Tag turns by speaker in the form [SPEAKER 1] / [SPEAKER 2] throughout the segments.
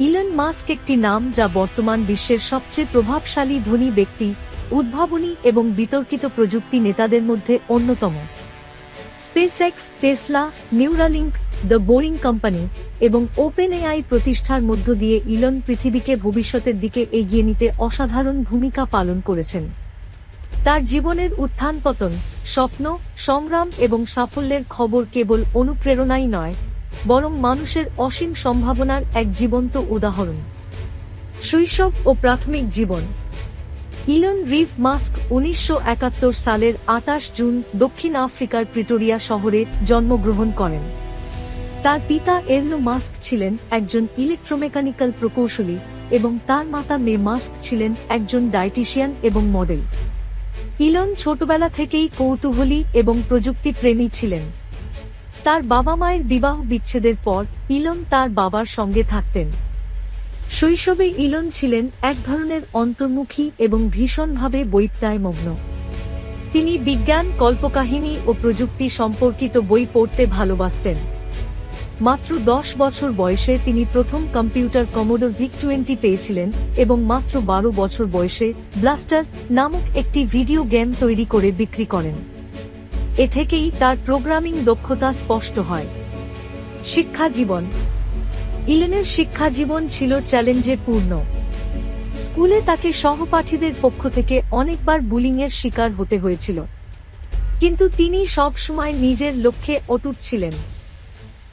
[SPEAKER 1] Elon Musk একটি নাম যা বর্তমান বিশ্বের সবচেয়ে প্রভাবশালী ধনী ব্যক্তি, উদ্ভাবনী এবং বিতর্কিত প্রযুক্তি নেতাদের মধ্যে অন্যতম। SpaceX Tesla Neuralink the boring company এবং ওপেন এআই প্রতিষ্ঠার মধ্য দিয়ে ইলন পৃথিবীকে ভবিষ্যতের দিকে এগিয়ে নিতে অসাধারণ ভূমিকা পালন করেছেন। তার জীবনের উত্থান পতন, স্বপ্ন, সংগ্রাম এবং সাফল্যের খবর কেবল অনুপ্রেরণাই নয়, বরং মানুষের অসীম সম্ভাবনার এক জীবন্ত উদাহরণ। শৈশব ও প্রাথমিক জীবন। ইলন রিভ মাস্ক উনিশশো একাত্তর সালের আটাশ জুন দক্ষিণ আফ্রিকার প্রিটোরিয়া শহরে জন্মগ্রহণ করেন। তার পিতা এরলো মাস্ক ছিলেন একজন ইলেকট্রোমেকানিক্যাল প্রকৌশলী এবং তার মাতা মে মাস্ক ছিলেন একজন ডায়েটিশিয়ান এবং মডেল। ইলন ছোটবেলা থেকেই কৌতূহলী এবং প্রযুক্তি প্রেমী ছিলেন। তার বাবা মায়ের বিবাহ বিচ্ছেদের পর ইলন তার বাবার সঙ্গে থাকতেন। শৈশবে ইলন ছিলেন এক ধরনের অন্তর্মুখী এবং ভীষণভাবে বৈপ্তায় মগ্ন। তিনি বিজ্ঞান, কল্পকাহিনী ও প্রযুক্তি সম্পর্কিত বই পড়তে ভালোবাসতেন। মাত্র দশ বছর বয়সে তিনি প্রথম কম্পিউটার কমোডোর ভিক টোয়েন্টি পেয়েছিলেন, এবং মাত্র বারো বছর বয়সে ব্লাস্টার নামক একটি ভিডিও গেম তৈরি করে বিক্রি করেন। এ থেকেই তার প্রোগ্রামিং দক্ষতা স্পষ্ট হয়। শিক্ষা জীবন। ইলেনের শিক্ষা জীবন ছিল চ্যালেঞ্জে পূর্ণ স্কুলে তাকে সহপাঠীদের পক্ষ থেকে অনেকবার বুলিংয়ের শিকার হতে হয়েছিল। কিন্তু তিনি সব সময় নিজের লক্ষ্যে অটুট ছিলেন।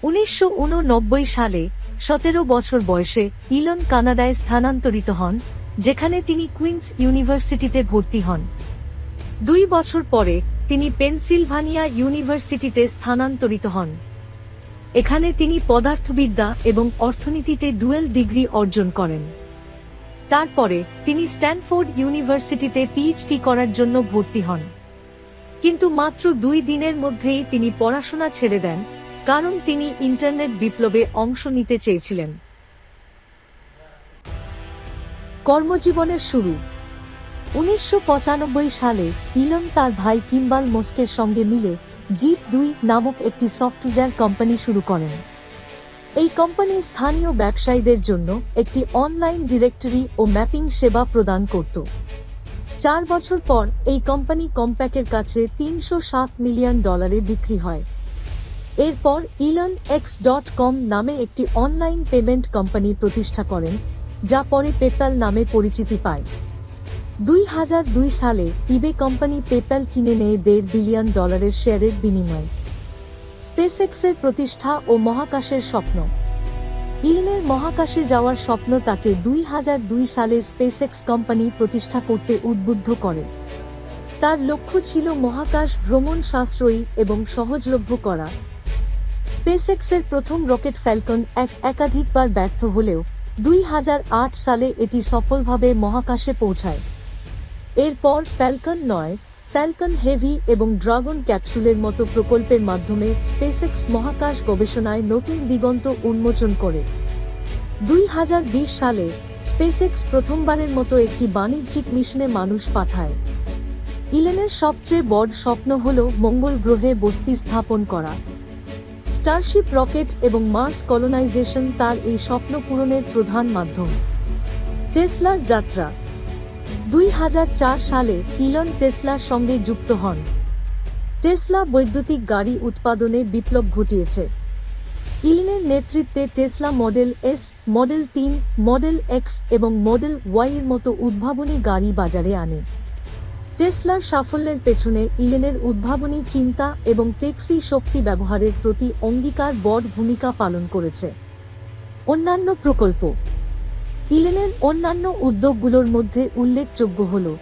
[SPEAKER 1] উনিশশো উন নব্বই সালে, সতেরো বছর বয়সে ইলন কানাডায় স্থানান্তরিত হন, যেখানে তিনি কুইন্স ইউনিভার্সিটিতে ভর্তি হন। দুই বছর পরে, তিনি পেনসিলভানিয়া ইউনিভার্সিটিতে স্থানান্তরিত হন। এখানে তিনি পদার্থবিদ্যা এবং অর্থনীতিতে ডুয়েল ডিগ্রি অর্জন করেন। তারপরে, তিনি স্ট্যানফোর্ড ইউনিভার্সিটিতে পিএইচডি করার জন্য ভর্তি হন। কিন্তু মাত্র দুই দিনের মধ্যেই তিনি পড়াশোনা ছেড়ে দেন কারণ তিনি ইন্টারনেট বিপ্লবে অংশ নিতে চেয়েছিলেন। কর্মজীবনের শুরু। উনিশশো পঁচানব্বই সালে ইলন তার ভাই কিম্বাল মোস্কের সঙ্গে মিলে জিপ দুই নামক একটি সফটওয়্যার কোম্পানি শুরু করেন। এই কোম্পানি স্থানীয় ব্যবসায়ীদের জন্য একটি অনলাইন ডিরেক্টরি ও ম্যাপিং সেবা প্রদান করত। চার বছর পর এই কোম্পানি কম্প্যাকের কাছে তিনশো সাত মিলিয়ন ডলারে বিক্রি হয়। এরপর ইলন এক্স ডট কম নামে একটি অনলাইন পেমেন্ট কোম্পানি প্রতিষ্ঠা করেন, যা পরে পেপ্যাল নামে পরিচিতি পায়। দুই হাজার দুই সালে ইবে কোম্পানি পেপ্যাল কিনে নেয় দেড় বিলিয়ন ডলারের শেয়ারের বিনিময়। স্পেসএক্সের প্রতিষ্ঠা ও মহাকাশের স্বপ্ন। ইলনের মহাকাশে যাওয়ার স্বপ্ন তাকে দুই হাজার দুই সালে স্পেসএক্স কোম্পানি প্রতিষ্ঠা করতে উদ্বুদ্ধ করে। তার লক্ষ্য ছিল মহাকাশ ভ্রমণ সাশ্রয়ী এবং সহজলভ্য করা। স্পেসএক্সের প্রথম রকেট ফ্যালকন এক একাধিকবার ব্যর্থ হলেও দুই হাজার আট সালে এটি সফলভাবে মহাকাশে পৌঁছায়। এরপর ফ্যালকন নয়, ফ্যালকন হেভি এবং ড্রাগন ক্যাপসুলের মতো প্রকল্পের মাধ্যমে স্পেসএক্স মহাকাশ গবেষণায় নতুন দিগন্ত উন্মোচন করে। দুই হাজার বিশ সালে স্পেসএক্স প্রথমবারের মতো একটি বাণিজ্যিক মিশনে মানুষ পাঠায়। ইলেনের সবচেয়ে বড় স্বপ্ন হল মঙ্গল গ্রহে বস্তি স্থাপন করা। স্টারশিপ রকেট এবং মার্স কলোনাইজেশন তার এই স্বপ্ন পূরণের প্রধান মাধ্যম। টেসলার যাত্রা। দুই হাজার চার সালে ইলন টেসলার সঙ্গে যুক্ত হন। টেসলা বৈদ্যুতিক গাড়ি উৎপাদনে বিপ্লব ঘটিয়েছে। ইলনের নেতৃত্বে টেসলা মডেল এস, মডেল তিন, মডেল এক্স এবং মডেল ওয়াই এর মতো উদ্ভাবনী গাড়ি বাজারে আনে। টেসলার সাফল্যের পেছনে ইলেনের উদ্ভাবনী চিন্তা এবং টেক্সি শক্তি ব্যবহারের প্রতি অঙ্গীকার বড় ভূমিকা পালন করেছে। অন্যান্য প্রকল্প। ইলেনের অন্যান্য উদ্যোগগুলোর মধ্যে উল্লেখযোগ্য হল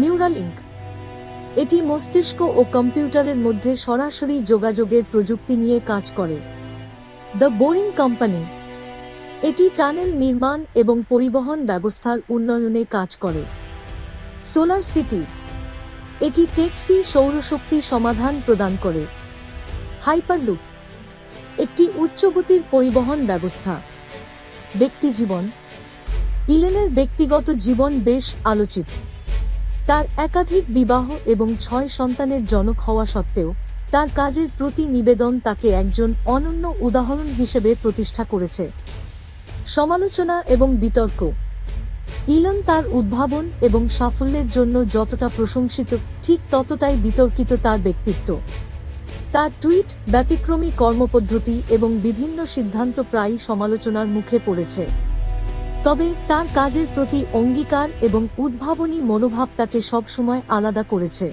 [SPEAKER 1] নিউরালিঙ্ক এটি মস্তিষ্ক ও কম্পিউটারের মধ্যে সরাসরি যোগাযোগের প্রযুক্তি নিয়ে কাজ করে। The boring company. এটি টানেল নির্মাণ এবং পরিবহন ব্যবস্থার উন্নয়নে কাজ করে। সোলার সিটি, এটি টেক্সি সৌরশক্তি সমাধান প্রদান করে। হাইপারলুপ, একটি উচ্চগতির পরিবহন ব্যবস্থা। ব্যক্তিজীবন, ইলেনের ব্যক্তিগত জীবন বেশ আলোচিত। তার একাধিক বিবাহ এবং ছয় সন্তানের জনক হওয়া সত্ত্বেও, তার কাজের প্রতি নিবেদন তাকে একজন অনন্য উদাহরণ হিসেবে প্রতিষ্ঠা করেছে। সমালোচনা এবং বিতর্ক ইলন তার উদ্ভাবন এবং সাফল্যের জন্য যতটা প্রশংসিত, ঠিক ততটাই বিতর্কিত তার ব্যক্তিত্ব। তার টুইট, ব্যতিক্রমী কর্মপদ্ধতি এবং বিভিন্ন সিদ্ধান্ত প্রায় সমালোচনার মুখে পড়েছে। তবে তার কাজের প্রতি অঙ্গীকার এবং উদ্ভাবনী মনোভাব তাকে সবসময় আলাদা করেছে।